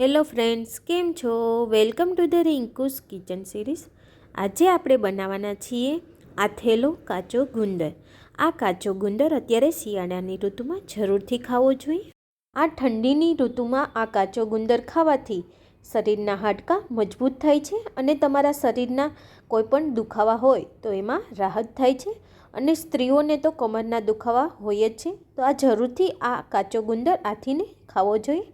Hello friends, કેમ છો? Welcome to the Rinku's kitchen series. આજે આપણે બનાવવાના છીએ આથેલો કાચો ગુંદર. આ કાચો ગુંદર અત્યારે શિયાળાની ઋતુમાં જરૂરથી ખાવો જોઈએ. આ ઠંડીની ઋતુમાં આ કાચો ગુંદર ખાવાથી શરીરના હાડકાં મજબૂત થાય છે અને તમારા શરીરના કોઈપણ દુખાવા હોય તો એમાં રાહત થાય છે અને સ્ત્રીઓને તો કમરના દુખાવા હોય જ છે. તો આ જરૂરથી આ કાચો ગુંદર આથીને ખાવો જોઈએ.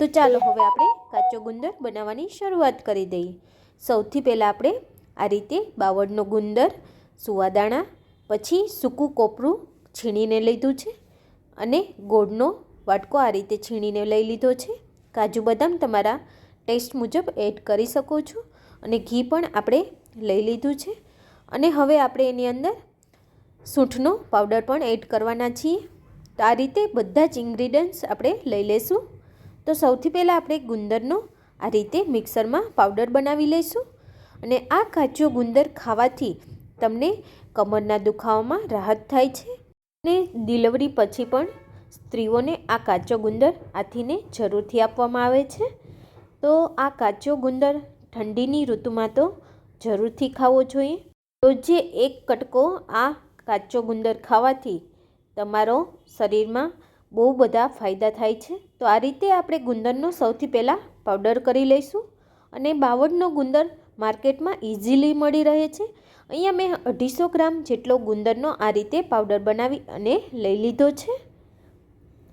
તો ચાલો હવે આપણે કાચો ગુંદર બનાવવાની શરૂઆત કરી દઈએ. સૌથી પહેલાં આપણે આ રીતે બાવળનો ગુંદર, સુવાદાણા, પછી સૂકું કોપરું છીણીને લીધું છે અને ગોળનો વાટકો આ રીતે છીણીને લઈ લીધો છે. કાજુ બદામ તમારા ટેસ્ટ મુજબ એડ કરી શકો છો અને ઘી પણ આપણે લઈ લીધું છે. અને હવે આપણે એની અંદર સૂંઠનો પાવડર પણ એડ કરવાના છીએ. તો આ રીતે બધા જ ઇન્ગ્રીડિયન્ટ્સ આપણે લઈ લઈશું તો સૌથી પહેલાં આપણે ગુંદરનો આ રીતે મિક્સરમાં પાવડર બનાવી લઈશું અને આ કાચો ગુંદર ખાવાથી તમને કમરના દુખાવામાં રાહત થાય છે અને ડિલિવરી પછી પણ સ્ત્રીઓને આ કાચો ગુંદર આથીને જરૂરથી આપવામાં આવે છે. તો આ કાચો ગુંદર ઠંડીની ઋતુમાં તો જરૂરથી ખાવો જોઈએ. તો જે એક કટકો આ કાચો ગુંદર ખાવાથી તમારો શરીરમાં બહુ બધા ફાયદા થાય છે. તો આ રીતે આપણે ગુંદરનો સૌથી પહેલાં પાવડર કરી લઈશું અને બાવળનો ગુંદર માર્કેટમાં ઇઝીલી મળી રહે છે. અહીંયા મેં અઢીસો ગ્રામ જેટલો ગુંદરનો આ રીતે પાવડર બનાવી અને લઈ લીધો છે.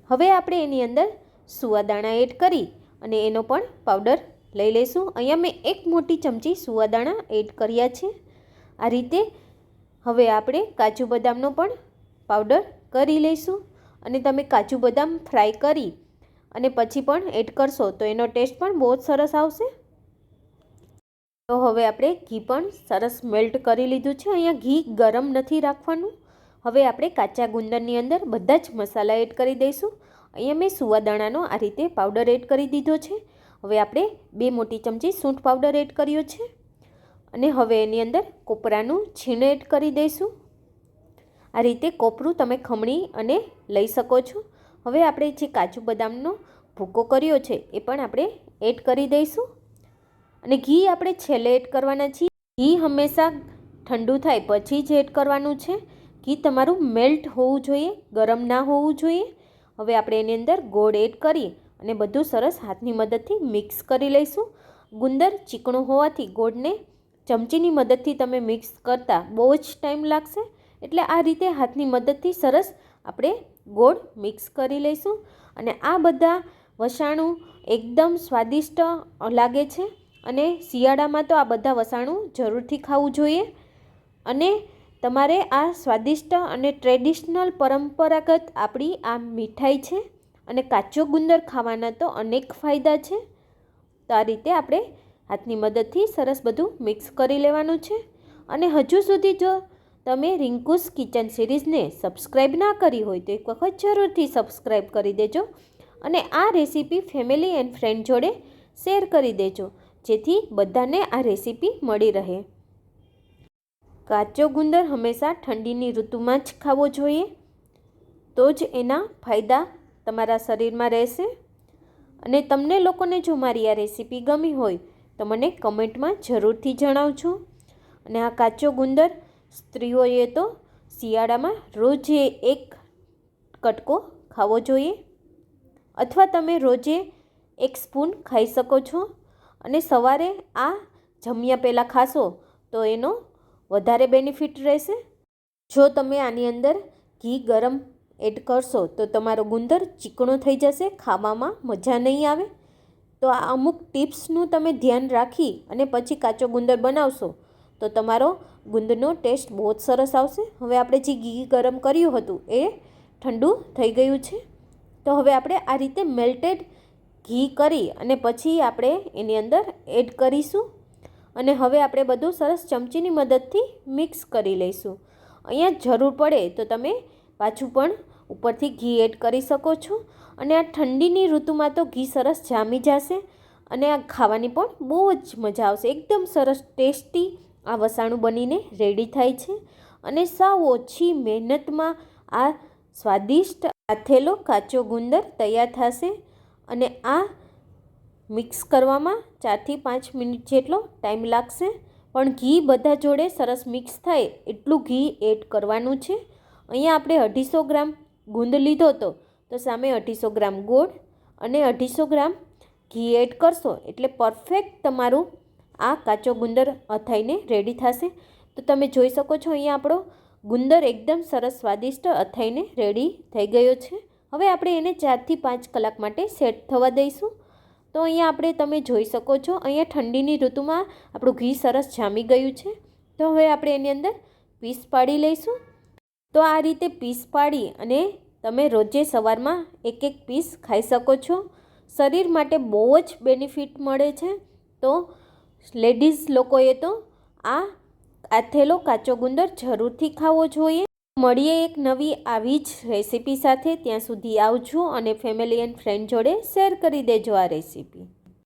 હવે આપણે એની અંદર સુવાદાણા એડ કરી અને એનો પણ પાવડર લઈ લઈશું. અહીંયા મેં એક મોટી ચમચી સુવાદાણા એડ કર્યા છે. આ રીતે હવે આપણે કાજુ બદામનો પણ પાવડર કરી લઈશું. અને તમે કાજુ બદામ ફ્રાય કરી અને પછી પણ એડ કરશો તો એનો ટેસ્ટ પણ બહુ જ સરસ આવશે. તો હવે આપણે ઘી પણ સરસ મેલ્ટ કરી લીધું છે. અહીંયા ઘી ગરમ નથી રાખવાનું. હવે આપણે કાચા ગુંદરની અંદર બધા જ મસાલા એડ કરી દઈશું. અહીંયા મેં સુવાદાણાનો આ રીતે પાવડર એડ કરી દીધો છે. હવે આપણે બે મોટી ચમચી સૂંઠ પાવડર એડ કર્યો છે. અને હવે એની અંદર કોપરાનું છીણ એડ કરી દઈશું. આ રીતે કોપરું તમે ખમણી અને લઈ શકો છો. હવે આપણે જે કાજુ બદામનો ભૂકો કર્યો છે એ પણ આપણે એડ કરી દઈશું. અને ઘી આપણે છેલ્લે એડ કરવાના છીએ. ઘી હંમેશા ઠંડુ થાય પછી જ એડ કરવાનું છે. ઘી તમારું મેલ્ટ હોવું જોઈએ, ગરમ ના હોવું જોઈએ. હવે આપણે એની અંદર ગોળ એડ કરી અને બધું સરસ હાથની મદદથી મિક્સ કરી લઈશું. ગુંદર ચીકણું હોવાથી ગોળને ચમચીની મદદથી તમે મિક્સ કરતાં બહુ જ ટાઈમ લાગશે. એટલે આ રીતે હાથની મદદથી સરસ આપણે ગોળ મિક્સ કરી લઈશું. અને આ બધા વસાણું એકદમ સ્વાદિષ્ટ લાગે છે અને શિયાળામાં તો આ બધા વસાણું જરૂરથી ખાવું જોઈએ. અને તમારે આ સ્વાદિષ્ટ અને ટ્રેડિશનલ પરંપરાગત આપણી આ મીઠાઈ છે અને કાચો ગુંદર ખાવાના તો અનેક ફાયદા છે. તો આ રીતે આપણે હાથની મદદથી સરસ બધું મિક્સ કરી લેવાનું છે. અને હજુ સુધી જો તમે રિંકુસ કિચન સિરીઝને સબસ્ક્રાઈબ ના કરી હોય તો એક વખત જરૂરથી સબસ્ક્રાઈબ કરી દેજો અને આ રેસીપી ફેમિલી એન્ડ ફ્રેન્ડ જોડે શેર કરી દેજો, જેથી બધાને આ રેસીપી મળી રહે. કાચો ગુંદર હંમેશા ઠંડીની ઋતુમાં જ ખાવો જોઈએ. તો જ એના ફાયદા તમારા શરીરમાં રહેશે. અને તમને લોકોને જો મારી આ રેસીપી ગમી હોય તો મને કમેન્ટમાં જરૂરથી જણાવજો. અને આ કાચો ગુંદર સ્ત્રીઓએ તો શિયાળામાં રોજે એક કટકો ખાવો જોઈએ. અથવા તમે રોજે એક સ્પૂન ખાઈ શકો છો અને સવારે આ જમ્યા પહેલાં ખાશો તો એનો વધારે બેનિફિટ રહેશે. જો તમે આની અંદર ઘી ગરમ એડ કરશો તો તમારો ગુંદર ચીકણો થઈ જશે, ખાવામાં મજા નહીં આવે. તો આ અમુક ટિપ્સનું તમે ધ્યાન રાખી અને પછી કાચો ગુંદર બનાવશો તો તમારો ગુંદનો ટેસ્ટ બહુ જ સરસ આવશે. હવે આપણે જે ઘી ગરમ કર્યું હતું એ ઠંડુ થઈ ગયું છે. તો હવે આપણે આ રીતે મેલ્ટેડ ઘી કરી અને પછી આપણે એની અંદર એડ કરીશું. અને હવે આપણે બધું સરસ ચમચીની મદદથી મિક્સ કરી લઈશું. અહીંયા જરૂર પડે તો તમે પાછું પણ ઉપરથી ઘી એડ કરી શકો છો. અને આ ઠંડીની ઋતુમાં તો ઘી સરસ જામી જશે. અને આ ખાવાની પણ બહુ જ મજા આવશે. એકદમ સરસ ટેસ્ટી આ વસાણું બનીને રેડી થાય છે અને સાવ ઓછી મહેનતમાં આ સ્વાદિષ્ટ આથેલો કાચો ગુંદર તૈયાર થશે અને આ મિક્સ કરવામાં ચારથી પાંચ મિનિટ જેટલો ટાઈમ લાગશે. પણ ઘી બધા જોડે સરસ મિક્સ થાય એટલું ઘી એડ કરવાનું છે. અહીંયા આપણે અઢીસો ગ્રામ ગુંદ લીધો હતો, તો સામે અઢીસો ગ્રામ ગોળ અને અઢીસો ગ્રામ ઘી એડ કરશો એટલે પરફેક્ટ તમારું આ કાચો ગુંદર અથાઈને રેડી થશે. તો તમે જોઈ શકો છો અહીંયા આપણો ગુંદર એકદમ સરસ સ્વાદિષ્ટ અથાઈને રેડી થઈ ગયો છે. હવે આપણે એને ચારથી પાંચ કલાક માટે સેટ થવા દઈશું. તો અહીંયા આપણે તમે જોઈ શકો છો અહીંયા ઠંડીની ઋતુમાં આપણું ઘી સરસ જામી ગયું છે. તો હવે આપણે એની અંદર પીસ પાડી લઈશું. તો આ રીતે પીસ પાડી અને તમે રોજે સવારમાં એક એક પીસ ખાઈ શકો છો. શરીર માટે બહુ જ બેનિફિટ મળે છે. તો લેડીઝ લોકોએ તો આ આથેલો કાચો ગુંદર જરૂરથી ખાવો જોઈએ. મળીએ એક નવી આવી જ રેસીપી સાથે. ત્યાં સુધી આવજો અને ફેમિલી એન્ડ ફ્રેન્ડ જોડે શેર કરી દેજો આ રેસીપી.